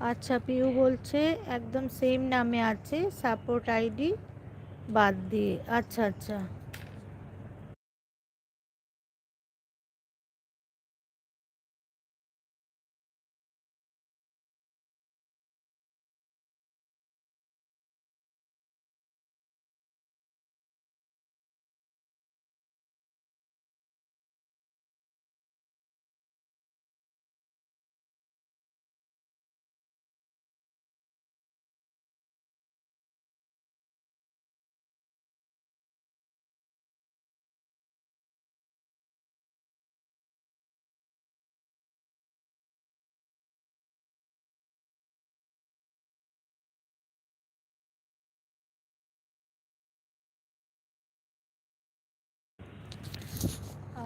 আচ্ছা পিউ বলছে একদম সেম নামে আছে সাপোর্ট আইডি বাদ দিয়ে। আচ্ছা আচ্ছা।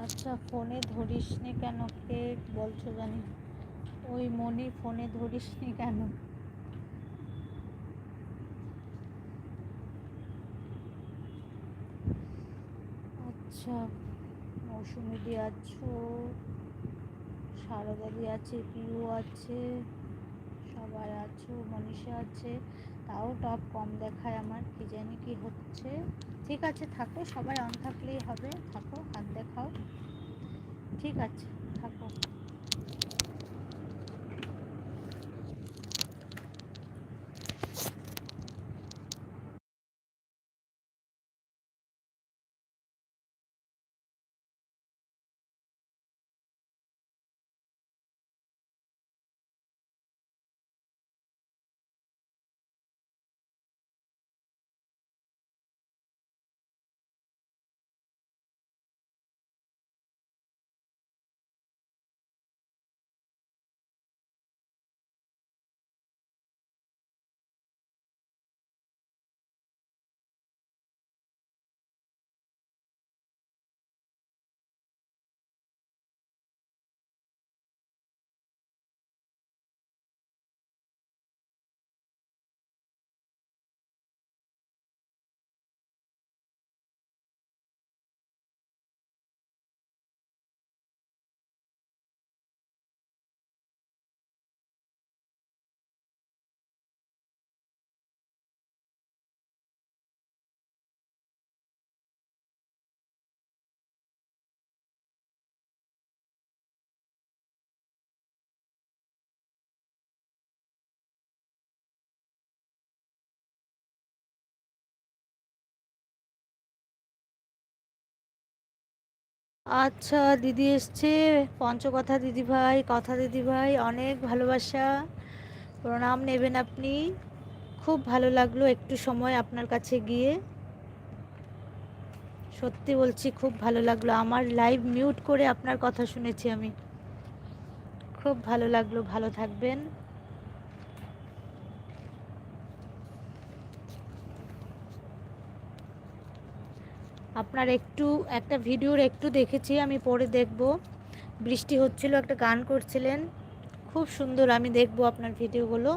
আচ্ছা ফোনে ধরিস নি কেন? কে বলছো জানি ওই মনি ফোনে ধরিস নি কেন? আচ্ছা মৌসুমিদি আছো সারদাদি আছে, পিউ আছে, সবাই আছো, মনীষা আছে। তাও টপ কম দেখায় আমার, কি জানি কি হচ্ছে। ঠিক আছে, থাকো, সবাই অন থাকলেই হবে। থাকো, হাত দেখাও। ঠিক আছে, থাকো। আচ্ছা দিদি এসছে। পঞ্চকথা দিদি ভাই, কথা দিদি ভাই, অনেক ভালোবাসা। প্রণাম নেবেন আপনি। খুব ভালো লাগল একটু সময় আপনার কাছে গিয়ে। সত্যি বলছি, খুব ভালো লাগল। আমার লাইভ মিউট করে আপনার কথা শুনেছি আমি। খুব ভালো লাগল। ভালো থাকবেন। আপনার একটু, একটা ভিডিওর একটু দেখেছি, আমি পরে দেখব। বৃষ্টি হচ্ছিল, একটা গান করছিলেন। খুব সুন্দর, আমি দেখব আপনার ভিডিওগুলো।